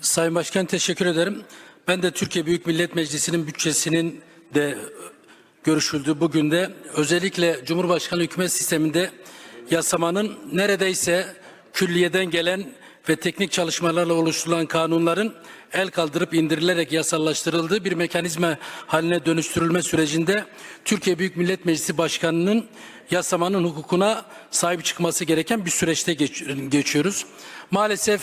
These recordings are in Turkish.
Sayın Başkan teşekkür ederim. Ben de Türkiye Büyük Millet Meclisi'nin bütçesinin de görüşüldüğü bugün de özellikle Cumhurbaşkanı hükümet sisteminde yasamanın neredeyse külliyeden gelen ve teknik çalışmalarla oluşturulan kanunların el kaldırıp indirilerek yasallaştırıldığı bir mekanizma haline dönüştürülme sürecinde Türkiye Büyük Millet Meclisi Başkanı'nın yasamanın hukukuna sahip çıkması gereken bir süreçte geç- geçiyoruz. Maalesef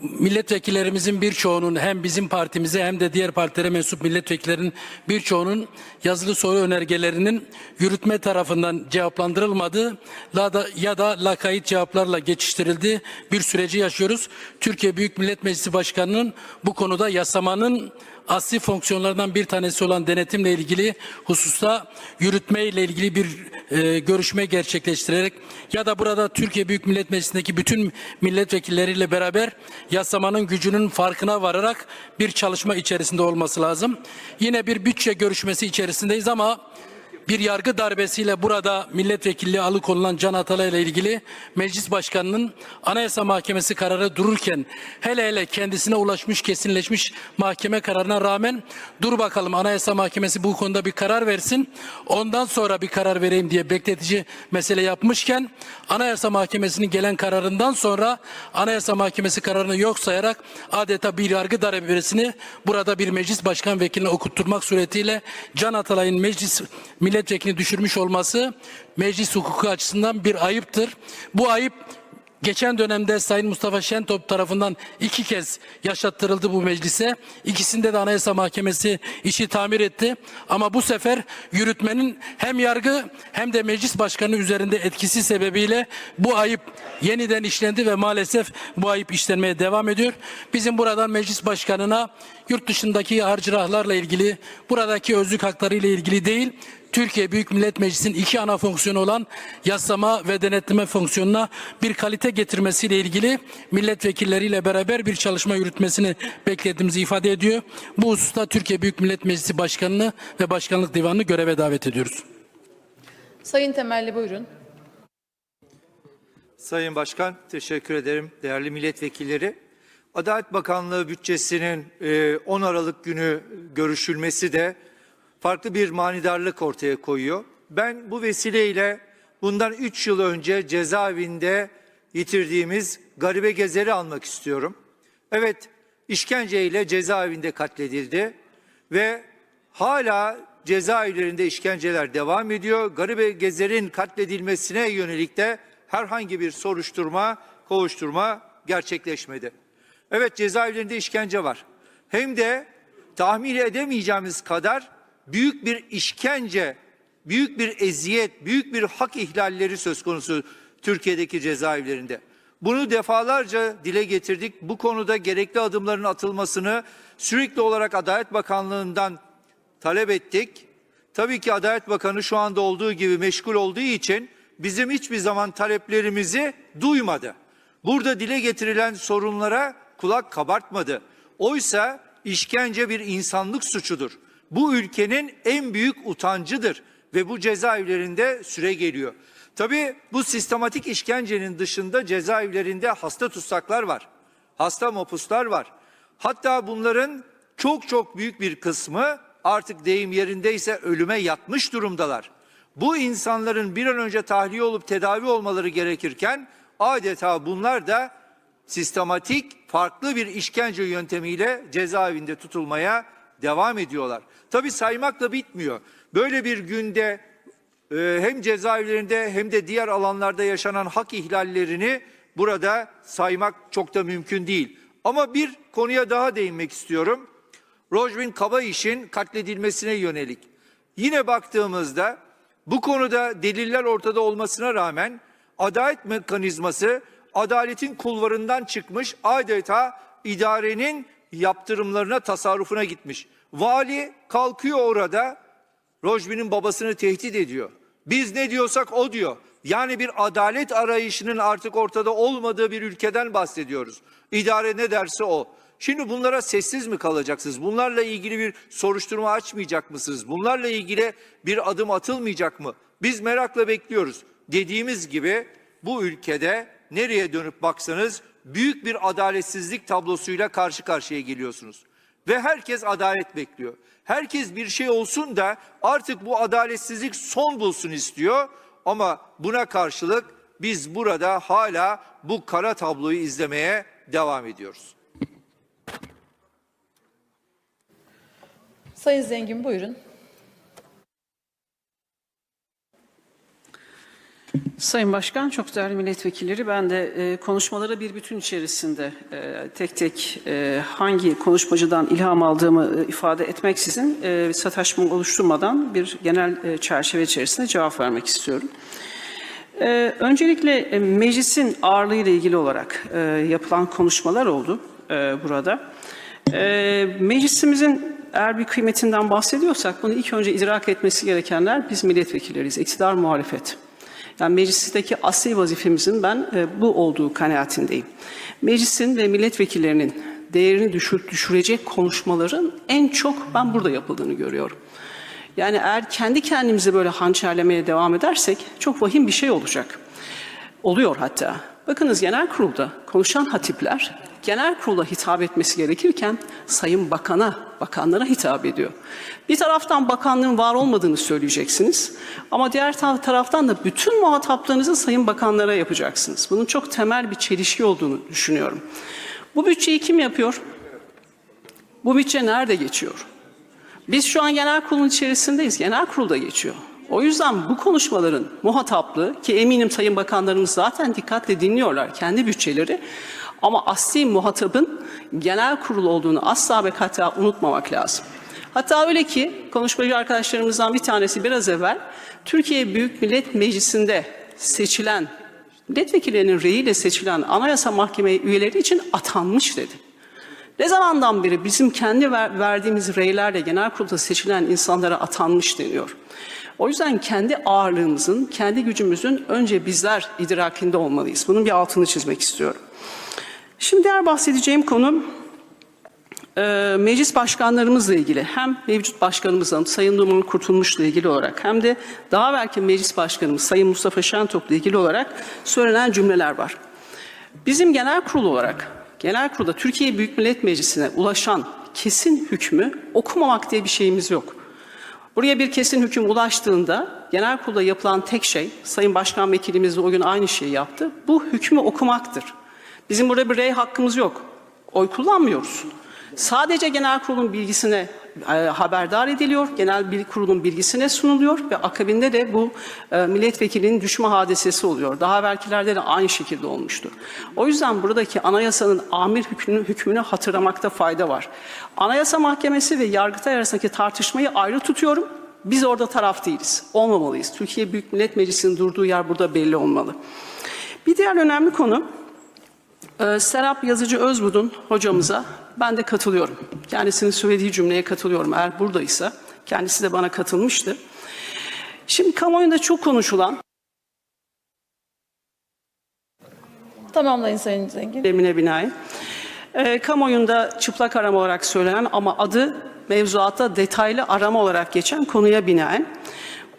milletvekillerimizin birçoğunun hem bizim partimize hem de diğer partilere mensup milletvekillerin birçoğunun yazılı soru önergelerinin yürütme tarafından cevaplandırılmadığı la da, ya da lakayt cevaplarla geçiştirildiği bir süreci yaşıyoruz. Türkiye Büyük Millet Meclisi Başkanı'nın bu konuda yasamanın asli fonksiyonlardan bir tanesi olan denetimle ilgili hususta yürütme ile ilgili bir e, görüşme gerçekleştirerek ya da burada Türkiye Büyük Millet Meclisi'ndeki bütün milletvekilleriyle beraber yasamanın gücünün farkına vararak bir çalışma içerisinde olması lazım. Yine bir bütçe görüşmesi içerisindeyiz ama bir yargı darbesiyle burada milletvekilliği alıkonulan Can Atalay ile ilgili meclis başkanının Anayasa Mahkemesi kararı dururken hele hele kendisine ulaşmış kesinleşmiş mahkeme kararına rağmen dur bakalım Anayasa Mahkemesi bu konuda bir karar versin ondan sonra bir karar vereyim diye bekletici mesele yapmışken Anayasa Mahkemesi'nin gelen kararından sonra Anayasa Mahkemesi kararını yok sayarak adeta bir yargı darbesini burada bir meclis başkan vekiline okutturmak suretiyle Can Atalay'ın meclis milletvekilini düşürmüş olması meclis hukuku açısından bir ayıptır. Bu ayıp Geçen dönemde Sayın Mustafa Şentop tarafından iki kez yaşattırıldı bu meclise. İkisinde de Anayasa Mahkemesi işi tamir etti. Ama bu sefer yürütmenin hem yargı hem de meclis başkanı üzerinde etkisi sebebiyle bu ayıp yeniden işlendi ve maalesef bu ayıp işlenmeye devam ediyor. Bizim buradan meclis başkanına yurt dışındaki harcırahlarla ilgili, buradaki özlük hakları ile ilgili değil, Türkiye Büyük Millet Meclisi'nin iki ana fonksiyonu olan yasama ve denetleme fonksiyonuna bir kalite getirmesiyle ilgili milletvekilleriyle beraber bir çalışma yürütmesini beklediğimizi ifade ediyor. Bu hususta Türkiye Büyük Millet Meclisi Başkanı'nı ve Başkanlık Divanı'nı göreve davet ediyoruz. Sayın Temelli buyurun. Sayın Başkan, teşekkür ederim. Değerli milletvekilleri, Adalet Bakanlığı bütçesinin e, 10 Aralık günü görüşülmesi de farklı bir manidarlık ortaya koyuyor. Ben bu vesileyle bundan 3 yıl önce cezaevinde yitirdiğimiz Garibe Gezer'i almak istiyorum. Evet, işkenceyle cezaevinde katledildi ve hala cezaevlerinde işkenceler devam ediyor. Garibe Gezer'in katledilmesine yönelik de herhangi bir soruşturma, kovuşturma gerçekleşmedi. Evet cezaevlerinde işkence var. Hem de tahmin edemeyeceğimiz kadar büyük bir işkence, büyük bir eziyet, büyük bir hak ihlalleri söz konusu Türkiye'deki cezaevlerinde. Bunu defalarca dile getirdik. Bu konuda gerekli adımların atılmasını sürekli olarak Adalet Bakanlığı'ndan talep ettik. Tabii ki Adalet Bakanı şu anda olduğu gibi meşgul olduğu için bizim hiçbir zaman taleplerimizi duymadı. Burada dile getirilen sorunlara kulak kabartmadı. Oysa işkence bir insanlık suçudur. Bu ülkenin en büyük utancıdır ve bu cezaevlerinde süre geliyor. Tabii bu sistematik işkencenin dışında cezaevlerinde hasta tutsaklar var. Hasta mopuslar var. Hatta bunların çok çok büyük bir kısmı artık deyim yerindeyse ölüme yatmış durumdalar. Bu insanların bir an önce tahliye olup tedavi olmaları gerekirken adeta bunlar da sistematik farklı bir işkence yöntemiyle cezaevinde tutulmaya devam ediyorlar. Tabi saymakla bitmiyor. Böyle bir günde e, hem cezaevlerinde hem de diğer alanlarda yaşanan hak ihlallerini burada saymak çok da mümkün değil. Ama bir konuya daha değinmek istiyorum. Rojvin Kabayiş'in katledilmesine yönelik. Yine baktığımızda bu konuda deliller ortada olmasına rağmen adalet mekanizması adaletin kulvarından çıkmış adeta idarenin yaptırımlarına tasarrufuna gitmiş. Vali kalkıyor orada Rojbin'in babasını tehdit ediyor. Biz ne diyorsak o diyor. Yani bir adalet arayışının artık ortada olmadığı bir ülkeden bahsediyoruz. İdare ne derse o. Şimdi bunlara sessiz mi kalacaksınız? Bunlarla ilgili bir soruşturma açmayacak mısınız? Bunlarla ilgili bir adım atılmayacak mı? Biz merakla bekliyoruz. Dediğimiz gibi bu ülkede nereye dönüp baksanız büyük bir adaletsizlik tablosuyla karşı karşıya geliyorsunuz. Ve herkes adalet bekliyor. Herkes bir şey olsun da artık bu adaletsizlik son bulsun istiyor. Ama buna karşılık biz burada hala bu kara tabloyu izlemeye devam ediyoruz. Sayın Zengin buyurun. Sayın Başkan, çok değerli milletvekilleri, ben de e, konuşmaları bir bütün içerisinde e, tek tek e, hangi konuşmacıdan ilham aldığımı e, ifade etmeksizin e, sataşma oluşturmadan bir genel e, çerçeve içerisinde cevap vermek istiyorum. E, öncelikle e, meclisin ağırlığı ile ilgili olarak e, yapılan konuşmalar oldu e, burada. E, meclisimizin eğer bir kıymetinden bahsediyorsak bunu ilk önce idrak etmesi gerekenler biz milletvekilleriyiz, iktidar muhalefet. Yani meclisteki asli vazifemizin ben e, bu olduğu kanaatindeyim. Meclisin ve milletvekillerinin değerini düşür, düşürecek konuşmaların en çok ben burada yapıldığını görüyorum. Yani eğer kendi kendimizi böyle hançerlemeye devam edersek çok vahim bir şey olacak. Oluyor hatta. Bakınız genel kurulda konuşan hatipler genel kurula hitap etmesi gerekirken sayın bakana, bakanlara hitap ediyor. Bir taraftan bakanlığın var olmadığını söyleyeceksiniz ama diğer ta- taraftan da bütün muhataplarınızı sayın bakanlara yapacaksınız. Bunun çok temel bir çelişki olduğunu düşünüyorum. Bu bütçeyi kim yapıyor? Bu bütçe nerede geçiyor? Biz şu an genel kurulun içerisindeyiz. Genel kurulda geçiyor. O yüzden bu konuşmaların muhataplığı ki eminim sayın bakanlarımız zaten dikkatle dinliyorlar kendi bütçeleri ama asli muhatabın genel kurul olduğunu asla ve hatta unutmamak lazım. Hatta öyle ki konuşmacı arkadaşlarımızdan bir tanesi biraz evvel Türkiye Büyük Millet Meclisi'nde seçilen milletvekillerinin reyiyle seçilen Anayasa Mahkeme üyeleri için atanmış dedi. Ne zamandan beri bizim kendi ver- verdiğimiz reylerle genel kurulda seçilen insanlara atanmış deniyor. O yüzden kendi ağırlığımızın, kendi gücümüzün önce bizler idrakinde olmalıyız. Bunun bir altını çizmek istiyorum. Şimdi diğer bahsedeceğim konu e, meclis başkanlarımızla ilgili hem mevcut başkanımızla Sayın Numan Kurtulmuş'la ilgili olarak hem de daha belki meclis başkanımız Sayın Mustafa Şentop'la ilgili olarak söylenen cümleler var. Bizim genel kurul olarak, genel kurulda Türkiye Büyük Millet Meclisi'ne ulaşan kesin hükmü okumamak diye bir şeyimiz yok. Buraya bir kesin hüküm ulaştığında genel kurulda yapılan tek şey, Sayın Başkan Vekilimiz o gün aynı şeyi yaptı, bu hükmü okumaktır. Bizim burada bir rey hakkımız yok. Oy kullanmıyoruz. Sadece genel kurulun bilgisine e, haberdar ediliyor, genel bil kurulun bilgisine sunuluyor ve akabinde de bu e, milletvekilinin düşme hadisesi oluyor. Daha belkilerde de aynı şekilde olmuştur. O yüzden buradaki anayasanın amir hükmünü, hükmünü hatırlamakta fayda var. Anayasa Mahkemesi ve Yargıtay arasındaki tartışmayı ayrı tutuyorum. Biz orada taraf değiliz. Olmamalıyız. Türkiye Büyük Millet Meclisi'nin durduğu yer burada belli olmalı. Bir diğer önemli konu ee, Serap Yazıcı Özbudun hocamıza ben de katılıyorum. Kendisinin söylediği cümleye katılıyorum eğer buradaysa. Kendisi de bana katılmıştı. Şimdi kamuoyunda çok konuşulan Tamamlayın Sayın Zengin. demine binaen e, kamuoyunda çıplak arama olarak söylenen ama adı mevzuatta detaylı arama olarak geçen konuya binaen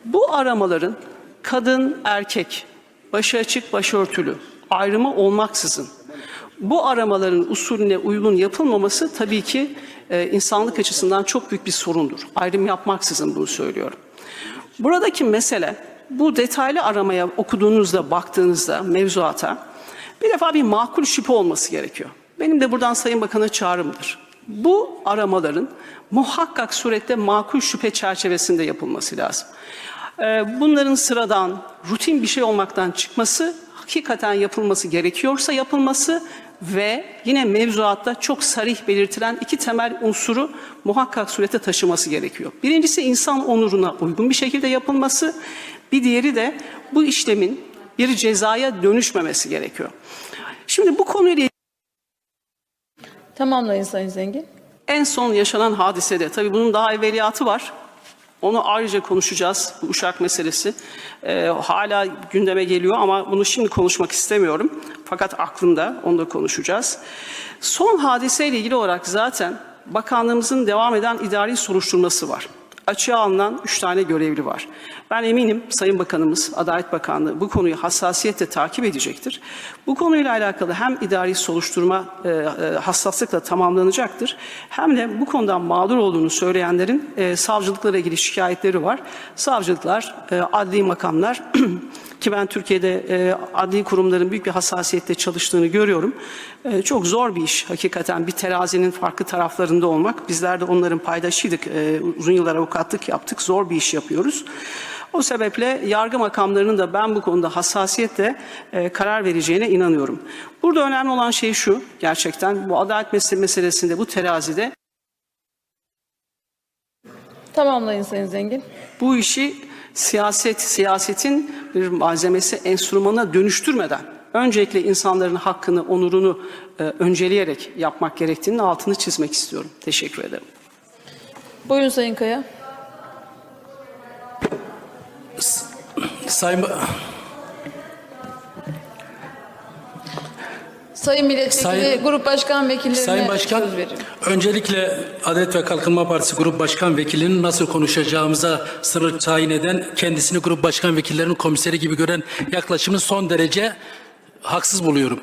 bu aramaların kadın erkek başı açık başörtülü ayrımı olmaksızın bu aramaların usulüne uygun yapılmaması tabii ki e, insanlık açısından çok büyük bir sorundur. Ayrım yapmaksızın bunu söylüyorum. Buradaki mesele bu detaylı aramaya okuduğunuzda, baktığınızda mevzuata bir defa bir makul şüphe olması gerekiyor. Benim de buradan Sayın Bakan'a çağrımdır. Bu aramaların muhakkak surette makul şüphe çerçevesinde yapılması lazım. Ee, Bunların sıradan, rutin bir şey olmaktan çıkması, hakikaten yapılması gerekiyorsa yapılması ve yine mevzuatta çok sarih belirtilen iki temel unsuru muhakkak surete taşıması gerekiyor. Birincisi insan onuruna uygun bir şekilde yapılması, bir diğeri de bu işlemin bir cezaya dönüşmemesi gerekiyor. Şimdi bu konuyla Tamamlayın Sayın Zengin. en son yaşanan hadisede, tabii bunun daha evveliyatı var. Onu ayrıca konuşacağız, bu uşak meselesi. Ee, hala gündeme geliyor ama bunu şimdi konuşmak istemiyorum. Fakat aklımda, onu da konuşacağız. Son hadiseyle ilgili olarak zaten bakanlığımızın devam eden idari soruşturması var. Açığa alınan 3 tane görevli var. Ben eminim Sayın Bakanımız, Adalet Bakanlığı bu konuyu hassasiyetle takip edecektir. Bu konuyla alakalı hem idari soruşturma e, e, hassaslıkla tamamlanacaktır hem de bu konudan mağdur olduğunu söyleyenlerin e, savcılıklara ilgili şikayetleri var. Savcılıklar, e, adli makamlar ki ben Türkiye'de e, adli kurumların büyük bir hassasiyetle çalıştığını görüyorum. E, çok zor bir iş hakikaten bir terazinin farklı taraflarında olmak. Bizler de onların paydaşıydık. E, uzun yıllar avukatlık yaptık. Zor bir iş yapıyoruz. O sebeple yargı makamlarının da ben bu konuda hassasiyetle e, karar vereceğine inanıyorum. Burada önemli olan şey şu gerçekten bu adalet mesele- meselesinde bu terazide Tamamlayın Sayın Zengin. bu işi siyaset, siyasetin bir malzemesi, enstrümanına dönüştürmeden öncelikle insanların hakkını, onurunu e, önceleyerek yapmak gerektiğinin altını çizmek istiyorum. Teşekkür ederim. Buyurun Sayın Kaya. Sayın Sayın Milletvekili, Sayın- Grup Başkan Vekillerine Sayın Başkan, söz veriyorum. öncelikle Adalet ve Kalkınma Partisi Grup Başkan Vekilinin nasıl konuşacağımıza sınır tayin eden, kendisini Grup Başkan Vekillerinin komiseri gibi gören yaklaşımını son derece haksız buluyorum.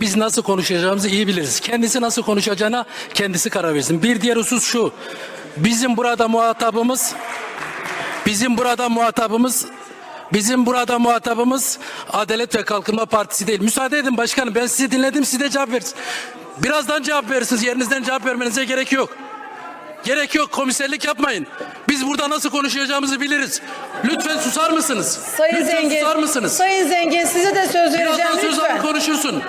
Biz nasıl konuşacağımızı iyi biliriz. Kendisi nasıl konuşacağına kendisi karar versin. Bir diğer husus şu, bizim burada muhatabımız, bizim burada muhatabımız Bizim burada muhatabımız Adalet ve Kalkınma Partisi değil. Müsaade edin başkanım ben sizi dinledim siz de cevap verin. Birazdan cevap verirsiniz yerinizden cevap vermenize gerek yok. Gerek yok komiserlik yapmayın. Biz burada nasıl konuşacağımızı biliriz. Lütfen susar mısınız? Sayın Lütfen Zengin, susar mısınız? Sayın Zengin size de söz vereceğim Birazdan söz lütfen. alıp konuşursun.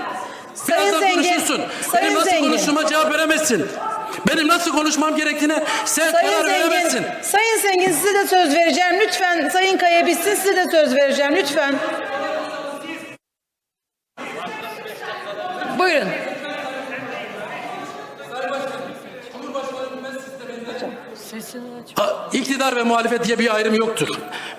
Sayın Birazdan Zengin, konuşursun. Sayın Benim nasıl Zengin. konuştuğuma cevap veremezsin. Benim nasıl konuşmam gerektiğine sen Sayın karar veremezsin. Zengin, Sayın Zengin size de söz vereceğim lütfen. Sayın Kaya bitsin size de söz vereceğim lütfen. Buyurun. Ha, İktidar ve muhalefet diye bir ayrım yoktur.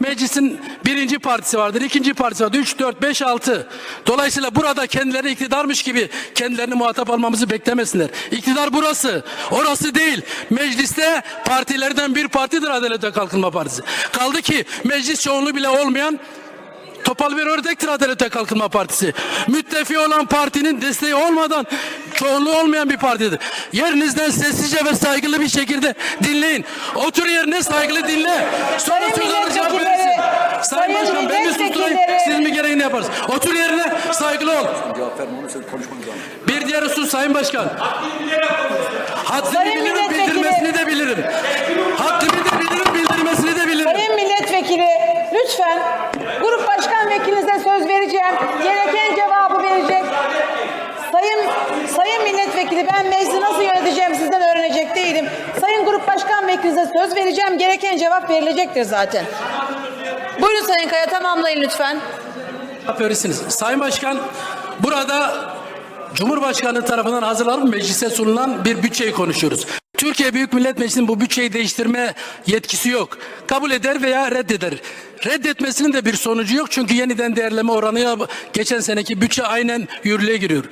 Meclisin birinci partisi vardır, ikinci partisi vardır. Üç, dört, beş, altı. Dolayısıyla burada kendileri iktidarmış gibi kendilerini muhatap almamızı beklemesinler. İktidar burası, orası değil. Mecliste partilerden bir partidir Adalet ve Kalkınma Partisi. Kaldı ki meclis çoğunluğu bile olmayan Topal bir örnektir Adalet ve Kalkınma Partisi. Müttefi olan partinin desteği olmadan çoğunluğu olmayan bir partidir. Yerinizden sessizce ve saygılı bir şekilde dinleyin. Otur yerine saygılı dinle. Sonra söz milletvekilleri, verirsin. Sayın Başkan ben mi susturayım? Siz mi gereğini yaparsınız? Otur yerine saygılı ol. Bir diğer husus Sayın Başkan. Haddini bilirim, bildirmesini de bilirim. Haddimi de bilirim, bildirmesini de bilirim. Sayın Milletvekili lütfen Grup Başkan Vekilinize söz vereceğim. Gereken cevabı verecek. Sayın Sayın Milletvekili ben meclisi nasıl yöneteceğim sizden öğrenecek değilim. Sayın Grup Başkan Vekilinize söz vereceğim. Gereken cevap verilecektir zaten. Buyurun Sayın Kaya tamamlayın lütfen. Verirsiniz. Sayın Başkan, burada Cumhurbaşkanı tarafından hazırlanıp meclise sunulan bir bütçeyi konuşuyoruz. Türkiye Büyük Millet Meclisi'nin bu bütçeyi değiştirme yetkisi yok. Kabul eder veya reddeder. Reddetmesinin de bir sonucu yok çünkü yeniden değerleme oranı geçen seneki bütçe aynen yürürlüğe giriyor.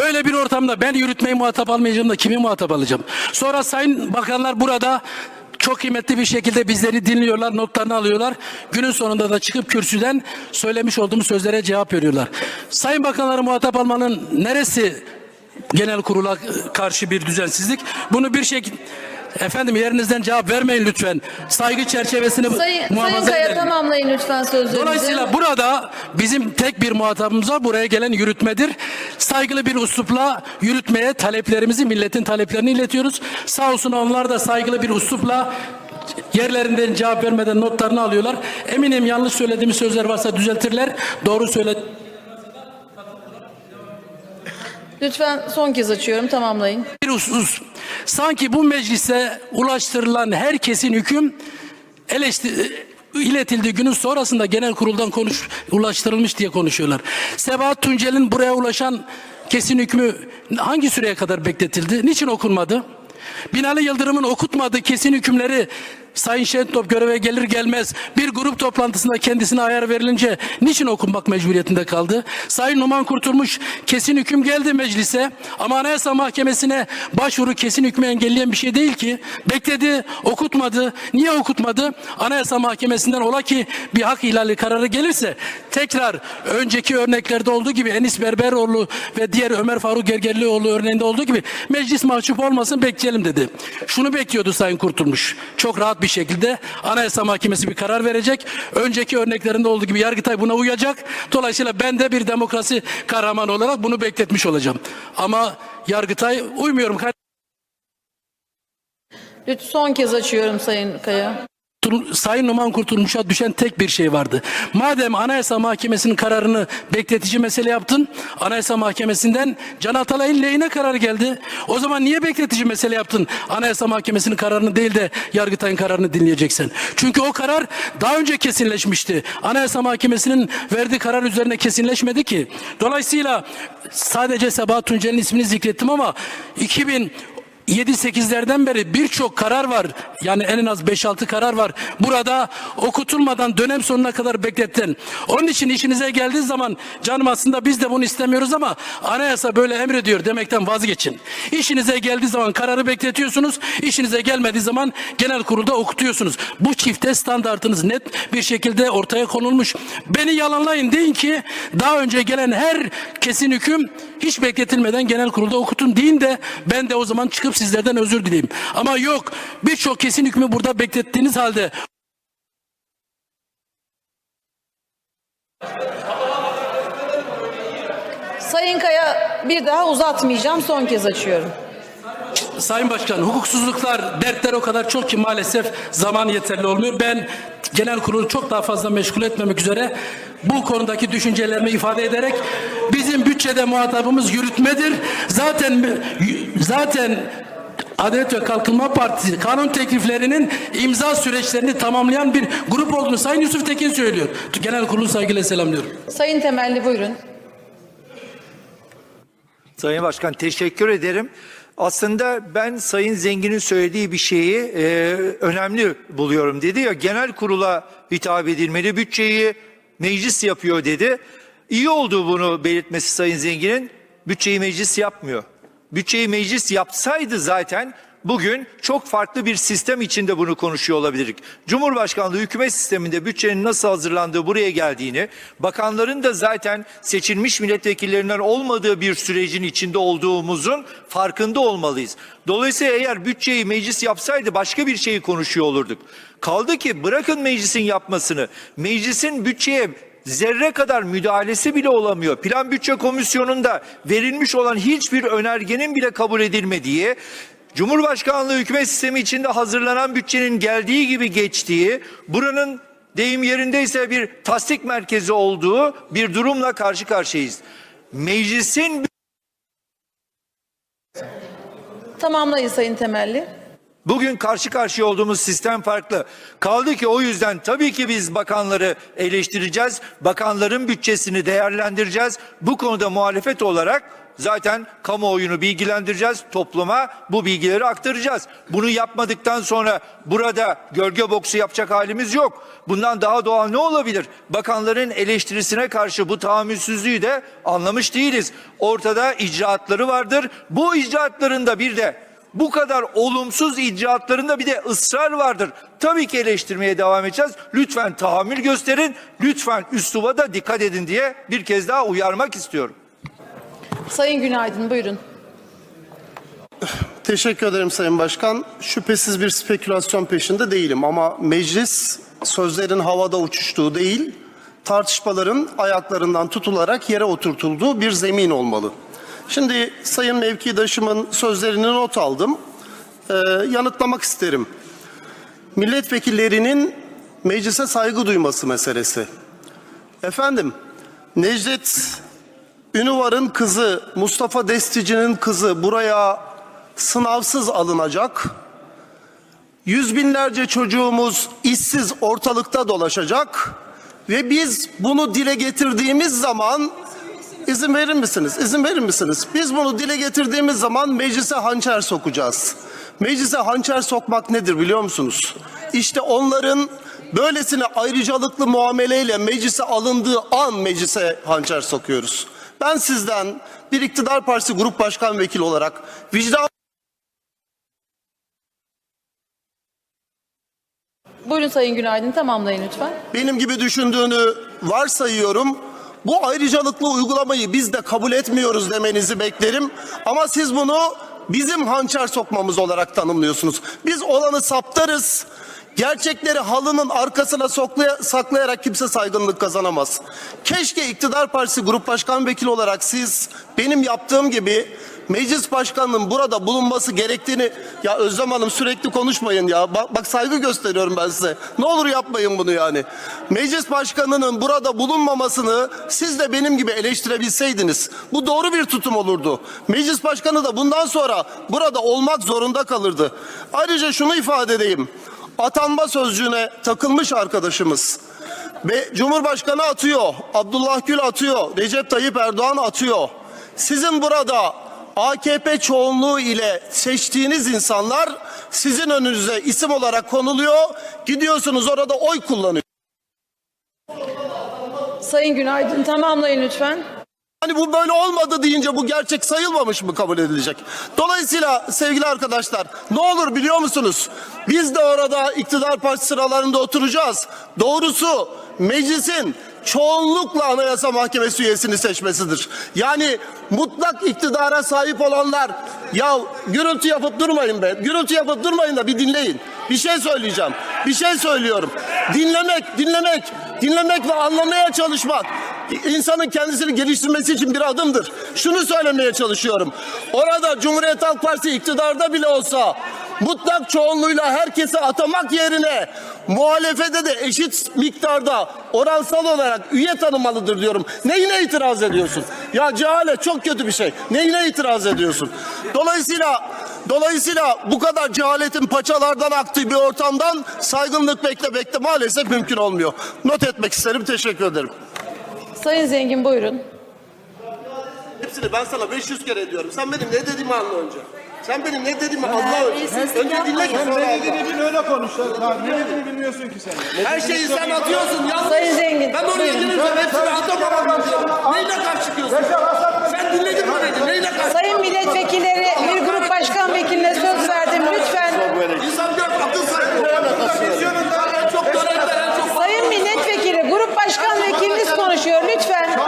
Böyle bir ortamda ben yürütmeyi muhatap almayacağım da kimi muhatap alacağım? Sonra sayın bakanlar burada çok kıymetli bir şekilde bizleri dinliyorlar, notlarını alıyorlar. Günün sonunda da çıkıp kürsüden söylemiş olduğumuz sözlere cevap veriyorlar. Sayın bakanları muhatap almanın neresi genel kurula karşı bir düzensizlik? Bunu bir şekilde Efendim yerinizden cevap vermeyin lütfen. Saygı çerçevesini Sayın, Sayın muhafaza Kaya edelim. tamamlayın lütfen sözlerinizi. Dolayısıyla burada bizim tek bir muhatabımız var. Buraya gelen yürütmedir. Saygılı bir üslupla yürütmeye taleplerimizi, milletin taleplerini iletiyoruz. Sağ olsun onlar da saygılı bir üslupla yerlerinden cevap vermeden notlarını alıyorlar. Eminim yanlış söylediğimiz sözler varsa düzeltirler. Doğru söyle Lütfen son kez açıyorum tamamlayın. bir husus. Sanki bu meclise ulaştırılan herkesin hüküm eleştir iletildiği günün sonrasında genel kuruldan konuş ulaştırılmış diye konuşuyorlar. Sebahat Tuncel'in buraya ulaşan kesin hükmü hangi süreye kadar bekletildi? Niçin okunmadı? Binali Yıldırım'ın okutmadığı kesin hükümleri Sayın Şentop göreve gelir gelmez bir grup toplantısında kendisine ayar verilince niçin okunmak mecburiyetinde kaldı? Sayın Numan Kurtulmuş kesin hüküm geldi meclise ama Anayasa Mahkemesi'ne başvuru kesin hükmü engelleyen bir şey değil ki. Bekledi, okutmadı. Niye okutmadı? Anayasa Mahkemesi'nden ola ki bir hak ihlali kararı gelirse tekrar önceki örneklerde olduğu gibi Enis Berberoğlu ve diğer Ömer Faruk Gergerlioğlu örneğinde olduğu gibi meclis mahcup olmasın bekleyelim dedi. Şunu bekliyordu Sayın Kurtulmuş. Çok rahat bir şekilde Anayasa Mahkemesi bir karar verecek. Önceki örneklerinde olduğu gibi Yargıtay buna uyacak. Dolayısıyla ben de bir demokrasi kahramanı olarak bunu bekletmiş olacağım. Ama Yargıtay uymuyorum. Lütfen son kez açıyorum Sayın Kaya. Kurtul- Sayın Numan Kurtulmuş'a düşen tek bir şey vardı. Madem Anayasa Mahkemesi'nin kararını bekletici mesele yaptın, Anayasa Mahkemesi'nden Can Atalay'ın lehine karar geldi. O zaman niye bekletici mesele yaptın? Anayasa Mahkemesi'nin kararını değil de Yargıtay'ın kararını dinleyeceksin. Çünkü o karar daha önce kesinleşmişti. Anayasa Mahkemesi'nin verdiği karar üzerine kesinleşmedi ki. Dolayısıyla sadece Sebahat Tuncer'in ismini zikrettim ama 2000 7-8'lerden beri birçok karar var. Yani en az 5-6 karar var. Burada okutulmadan dönem sonuna kadar beklettin. Onun için işinize geldiği zaman canım aslında biz de bunu istemiyoruz ama anayasa böyle emrediyor demekten vazgeçin. İşinize geldiği zaman kararı bekletiyorsunuz. İşinize gelmediği zaman genel kurulda okutuyorsunuz. Bu çifte standartınız net bir şekilde ortaya konulmuş. Beni yalanlayın deyin ki daha önce gelen her kesin hüküm hiç bekletilmeden genel kurulda okutun deyin de ben de o zaman çıkıp sizlerden özür dileyim. Ama yok birçok kesin hükmü burada beklettiğiniz halde Sayın Kaya bir daha uzatmayacağım. Son kez açıyorum. Sayın Başkan hukuksuzluklar, dertler o kadar çok ki maalesef zaman yeterli olmuyor. Ben genel kurulu çok daha fazla meşgul etmemek üzere bu konudaki düşüncelerimi ifade ederek bizim bütçede muhatabımız yürütmedir. Zaten zaten Adalet ve Kalkınma Partisi kanun tekliflerinin imza süreçlerini tamamlayan bir grup olduğunu Sayın Yusuf Tekin söylüyor. Genel kurulu saygıyla selamlıyorum. Sayın Temelli buyurun. Sayın Başkan teşekkür ederim. Aslında ben Sayın Zengin'in söylediği bir şeyi e, önemli buluyorum dedi ya genel kurula hitap edilmeli bütçeyi meclis yapıyor dedi. İyi oldu bunu belirtmesi Sayın Zengin'in bütçeyi meclis yapmıyor. Bütçeyi meclis yapsaydı zaten bugün çok farklı bir sistem içinde bunu konuşuyor olabilirdik. Cumhurbaşkanlığı hükümet sisteminde bütçenin nasıl hazırlandığı buraya geldiğini, bakanların da zaten seçilmiş milletvekillerinden olmadığı bir sürecin içinde olduğumuzun farkında olmalıyız. Dolayısıyla eğer bütçeyi meclis yapsaydı başka bir şeyi konuşuyor olurduk. Kaldı ki bırakın meclisin yapmasını, meclisin bütçeye zerre kadar müdahalesi bile olamıyor. Plan Bütçe Komisyonu'nda verilmiş olan hiçbir önergenin bile kabul edilmediği, Cumhurbaşkanlığı hükümet sistemi içinde hazırlanan bütçenin geldiği gibi geçtiği, buranın deyim yerindeyse bir tasdik merkezi olduğu bir durumla karşı karşıyayız. Meclisin Tamamlayın Sayın Temelli. Bugün karşı karşıya olduğumuz sistem farklı. Kaldı ki o yüzden tabii ki biz bakanları eleştireceğiz. Bakanların bütçesini değerlendireceğiz. Bu konuda muhalefet olarak zaten kamuoyunu bilgilendireceğiz. Topluma bu bilgileri aktaracağız. Bunu yapmadıktan sonra burada gölge boksu yapacak halimiz yok. Bundan daha doğal ne olabilir? Bakanların eleştirisine karşı bu tahammülsüzlüğü de anlamış değiliz. Ortada icraatları vardır. Bu icraatlarında bir de bu kadar olumsuz icraatlarında bir de ısrar vardır. Tabii ki eleştirmeye devam edeceğiz. Lütfen tahammül gösterin. Lütfen üsluba da dikkat edin diye bir kez daha uyarmak istiyorum. Sayın Günaydın buyurun. Teşekkür ederim Sayın Başkan. Şüphesiz bir spekülasyon peşinde değilim ama meclis sözlerin havada uçuştuğu değil, tartışmaların ayaklarından tutularak yere oturtulduğu bir zemin olmalı. Şimdi Sayın Mevkidaşımın sözlerini not aldım. Ee, yanıtlamak isterim. Milletvekillerinin meclise saygı duyması meselesi. Efendim, Necdet Ünüvar'ın kızı, Mustafa Destici'nin kızı buraya sınavsız alınacak. Yüz binlerce çocuğumuz işsiz ortalıkta dolaşacak. Ve biz bunu dile getirdiğimiz zaman izin verir misiniz? İzin verir misiniz? Biz bunu dile getirdiğimiz zaman meclise hançer sokacağız. Meclise hançer sokmak nedir biliyor musunuz? İşte onların böylesine ayrıcalıklı muameleyle meclise alındığı an meclise hançer sokuyoruz. Ben sizden bir iktidar partisi grup başkan vekili olarak vicdan Buyurun Sayın Günaydın tamamlayın lütfen. benim gibi düşündüğünü varsayıyorum. Bu ayrıcalıklı uygulamayı biz de kabul etmiyoruz demenizi beklerim. Ama siz bunu bizim hançer sokmamız olarak tanımlıyorsunuz. Biz olanı saptarız. Gerçekleri halının arkasına soklaya- saklayarak kimse saygınlık kazanamaz. Keşke iktidar partisi grup başkan vekili olarak siz benim yaptığım gibi meclis başkanının burada bulunması gerektiğini ya Özlem Hanım sürekli konuşmayın ya. Bak, bak saygı gösteriyorum ben size. Ne olur yapmayın bunu yani. Meclis başkanının burada bulunmamasını siz de benim gibi eleştirebilseydiniz bu doğru bir tutum olurdu. Meclis başkanı da bundan sonra burada olmak zorunda kalırdı. Ayrıca şunu ifade edeyim. Atanma sözcüğüne takılmış arkadaşımız ve Cumhurbaşkanı atıyor, Abdullah Gül atıyor, Recep Tayyip Erdoğan atıyor. Sizin burada AKP çoğunluğu ile seçtiğiniz insanlar sizin önünüze isim olarak konuluyor. Gidiyorsunuz orada oy kullanıyor. Sayın Günaydın tamamlayın lütfen. Hani bu böyle olmadı deyince bu gerçek sayılmamış mı kabul edilecek? Dolayısıyla sevgili arkadaşlar ne olur biliyor musunuz? Biz de orada iktidar partisi sıralarında oturacağız. Doğrusu meclisin çoğunlukla Anayasa Mahkemesi üyesini seçmesidir. Yani mutlak iktidara sahip olanlar ya gürültü yapıp durmayın be. Gürültü yapıp durmayın da bir dinleyin. Bir şey söyleyeceğim. Bir şey söylüyorum. Dinlemek, dinlemek, dinlemek ve anlamaya çalışmak insanın kendisini geliştirmesi için bir adımdır. Şunu söylemeye çalışıyorum. Orada Cumhuriyet Halk Partisi iktidarda bile olsa mutlak çoğunluğuyla herkese atamak yerine muhalefete de eşit miktarda oransal olarak üye tanımalıdır diyorum. Neyine itiraz ediyorsun? Ya cehalet çok kötü bir şey. Neyine itiraz ediyorsun? Dolayısıyla Dolayısıyla bu kadar cehaletin paçalardan aktığı bir ortamdan saygınlık beklemek de maalesef mümkün olmuyor. Not etmek isterim. Teşekkür ederim. Sayın Zengin buyurun. Hepsini ben sana 500 kere ediyorum. Sen benim ne dediğimi anla önce. Sen benim ne dediğimi anla önce. Önce dinle ki sonra Ne anla. dediğini bil öyle konuş. Ne dediğini bilmiyorsun ki sen. Her şeyi sen atıyorsun. Yanlış. Sayın Zengin. Ben oraya buyurun. girince hepsini atamam diyorum. Neyle karşı çıkıyorsun? Sen dinledin mi beni? Neyle karşı Sayın milletvekilleri bir grup başkan vekiline söz verdim lütfen. İnsan gör akıl sahibi. En çok dönekler en çok Sayın milletvekili grup başkan vekiliniz konuşuyor lütfen.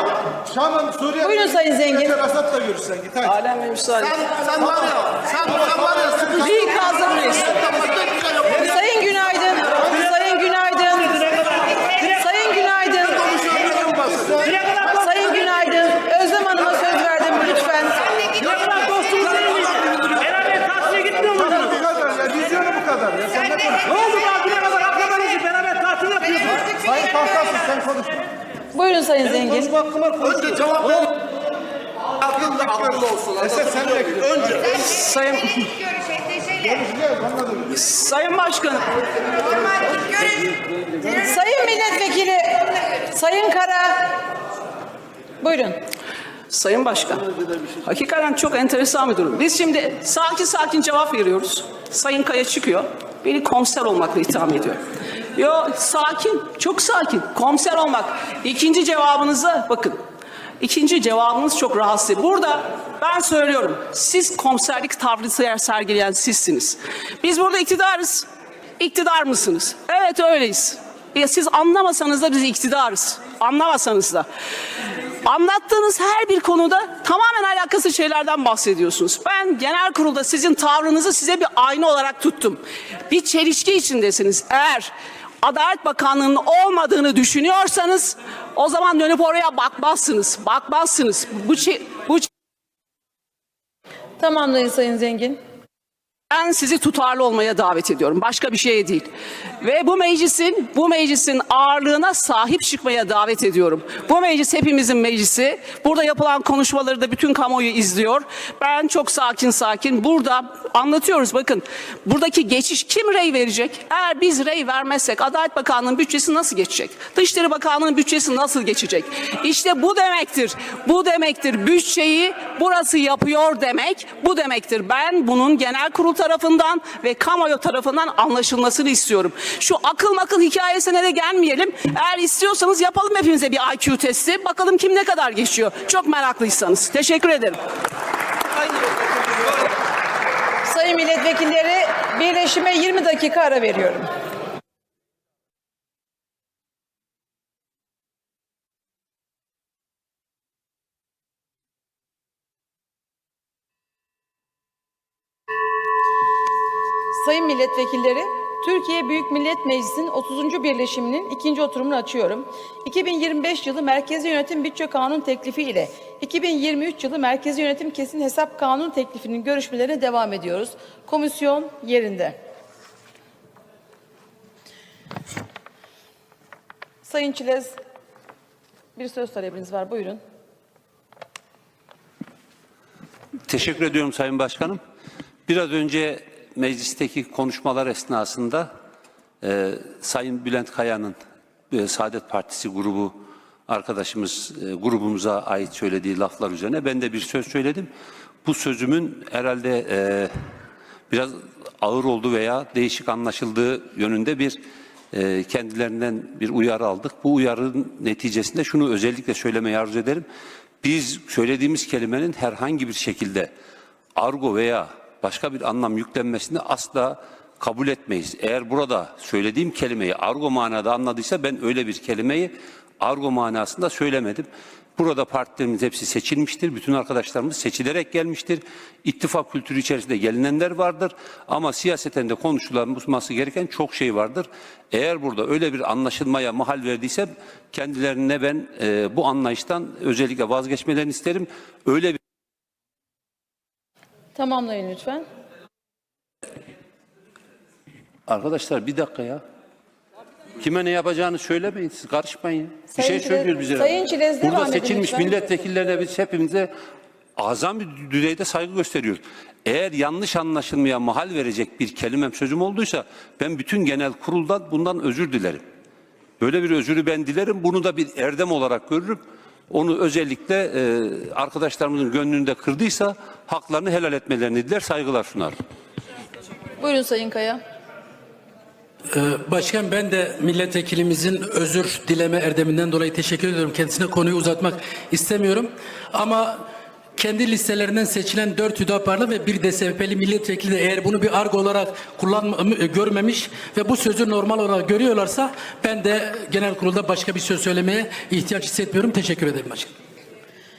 Şam'ın Suriye... Buyurun Sayın Zengin. Beşar Asad'la görüşsen git hadi. Alem ve müsaade. Sen var ya, sen, sen var ya sıkıştın. Bir ikaz edemeyiz. Sayın Günaydın. Sayın Günaydın. Sayın Günaydın. Sayın Günaydın. Özlem Hanım'a söz verdim lütfen. Beraber tatile gitmiyor muydunuz? Bu kadar ya. Vizyonu bu kadar ya. Sen ne konuşuyorsun? Ne oldu daha güne kadar akrabanızı beraber tatil yapıyordunuz? Sayın Tahtasın sen konuşma. Buyurun Sayın Zengin. Konuşma hakkım var. konuş. Önce cevap ver. Aklında akıllı olsun. Esas sen bekle. Önce. Sayın, bana da. Sayın Başkanım. Sayın milletvekili. Sayın Kara. Buyurun. Sayın Başkan, hakikaten çok enteresan bir durum. Biz şimdi sakin sakin cevap veriyoruz. Sayın Kaya çıkıyor, beni komiser olmakla itham ediyor. Yo sakin, çok sakin. Komiser olmak. İkinci cevabınıza bakın. İkinci cevabınız çok rahatsız. Burada ben söylüyorum, siz komiserlik tavrı ser- sergileyen sizsiniz. Biz burada iktidarız. İktidar mısınız? Evet öyleyiz. Ya siz anlamasanız da biz iktidarız. Anlamasanız da. Anlattığınız her bir konuda tamamen alakasız şeylerden bahsediyorsunuz. Ben genel kurulda sizin tavrınızı size bir ayna olarak tuttum. Bir çelişki içindesiniz. Eğer Adalet Bakanlığı'nın olmadığını düşünüyorsanız o zaman dönüp oraya bakmazsınız. Bakmazsınız. Bu, bu Tamamlayın Sayın Zengin. Ben sizi tutarlı olmaya davet ediyorum. Başka bir şeye değil. Ve bu meclisin, bu meclisin ağırlığına sahip çıkmaya davet ediyorum. Bu meclis hepimizin meclisi. Burada yapılan konuşmaları da bütün kamuoyu izliyor. Ben çok sakin sakin burada anlatıyoruz. Bakın buradaki geçiş kim rey verecek? Eğer biz rey vermezsek Adalet Bakanlığı'nın bütçesi nasıl geçecek? Dışişleri Bakanlığı'nın bütçesi nasıl geçecek? İşte bu demektir. Bu demektir. Bütçeyi burası yapıyor demek. Bu demektir. Ben bunun genel kurul tarafından ve kamuoyu tarafından anlaşılmasını istiyorum. Şu akıl makıl hikayesine de gelmeyelim. Eğer istiyorsanız yapalım hepimize bir IQ testi. Bakalım kim ne kadar geçiyor. Çok meraklıysanız. Teşekkür ederim. Sayın milletvekilleri birleşime 20 dakika ara veriyorum. Sayın milletvekilleri, Türkiye Büyük Millet Meclisi'nin 30. birleşiminin ikinci oturumunu açıyorum. 2025 yılı Merkezi Yönetim Bütçe Kanun teklifi ile 2023 yılı Merkezi Yönetim Kesin Hesap Kanun teklifinin görüşmelerine devam ediyoruz. Komisyon yerinde. Sayın Çilez, bir söz talebiniz var. Buyurun. Teşekkür ediyorum Sayın Başkanım. Biraz önce meclisteki konuşmalar esnasında e, Sayın Bülent Kaya'nın e, Saadet Partisi grubu arkadaşımız e, grubumuza ait söylediği laflar üzerine ben de bir söz söyledim. Bu sözümün herhalde e, biraz ağır oldu veya değişik anlaşıldığı yönünde bir e, kendilerinden bir uyarı aldık. Bu uyarının neticesinde şunu özellikle söylemeyi arzu ederim. Biz söylediğimiz kelimenin herhangi bir şekilde argo veya başka bir anlam yüklenmesini asla kabul etmeyiz. Eğer burada söylediğim kelimeyi argo manada anladıysa ben öyle bir kelimeyi argo manasında söylemedim. Burada partilerimiz hepsi seçilmiştir. Bütün arkadaşlarımız seçilerek gelmiştir. İttifak kültürü içerisinde gelinenler vardır. Ama siyaseten de konuşulması gereken çok şey vardır. Eğer burada öyle bir anlaşılmaya mahal verdiyse kendilerine ben e, bu anlayıştan özellikle vazgeçmelerini isterim. Öyle bir Tamamlayın lütfen. Arkadaşlar bir dakika ya. Kime ne yapacağını söylemeyin. Siz karışmayın. ya. Bir Sayın şey Çilez- söylüyor bize. Sayın Çilez devam Burada edin seçilmiş lütfen. milletvekillerine biz hepimize azam bir düzeyde saygı gösteriyoruz. Eğer yanlış anlaşılmaya mahal verecek bir kelimem sözüm olduysa ben bütün genel kuruldan bundan özür dilerim. Böyle bir özürü ben dilerim. Bunu da bir erdem olarak görürüm. Onu özellikle e, arkadaşlarımızın gönlünde kırdıysa haklarını helal etmelerini diler, saygılar sunarım. Buyurun Sayın Kaya. Başkan ben de milletvekilimizin özür dileme erdeminden dolayı teşekkür ediyorum. Kendisine konuyu uzatmak istemiyorum. Ama kendi listelerinden seçilen 4 Hüdaparlı ve bir DSP'li milletvekili de eğer bunu bir argo olarak kullanma, görmemiş ve bu sözü normal olarak görüyorlarsa ben de genel kurulda başka bir söz söylemeye ihtiyaç hissetmiyorum. Teşekkür ederim başkanım.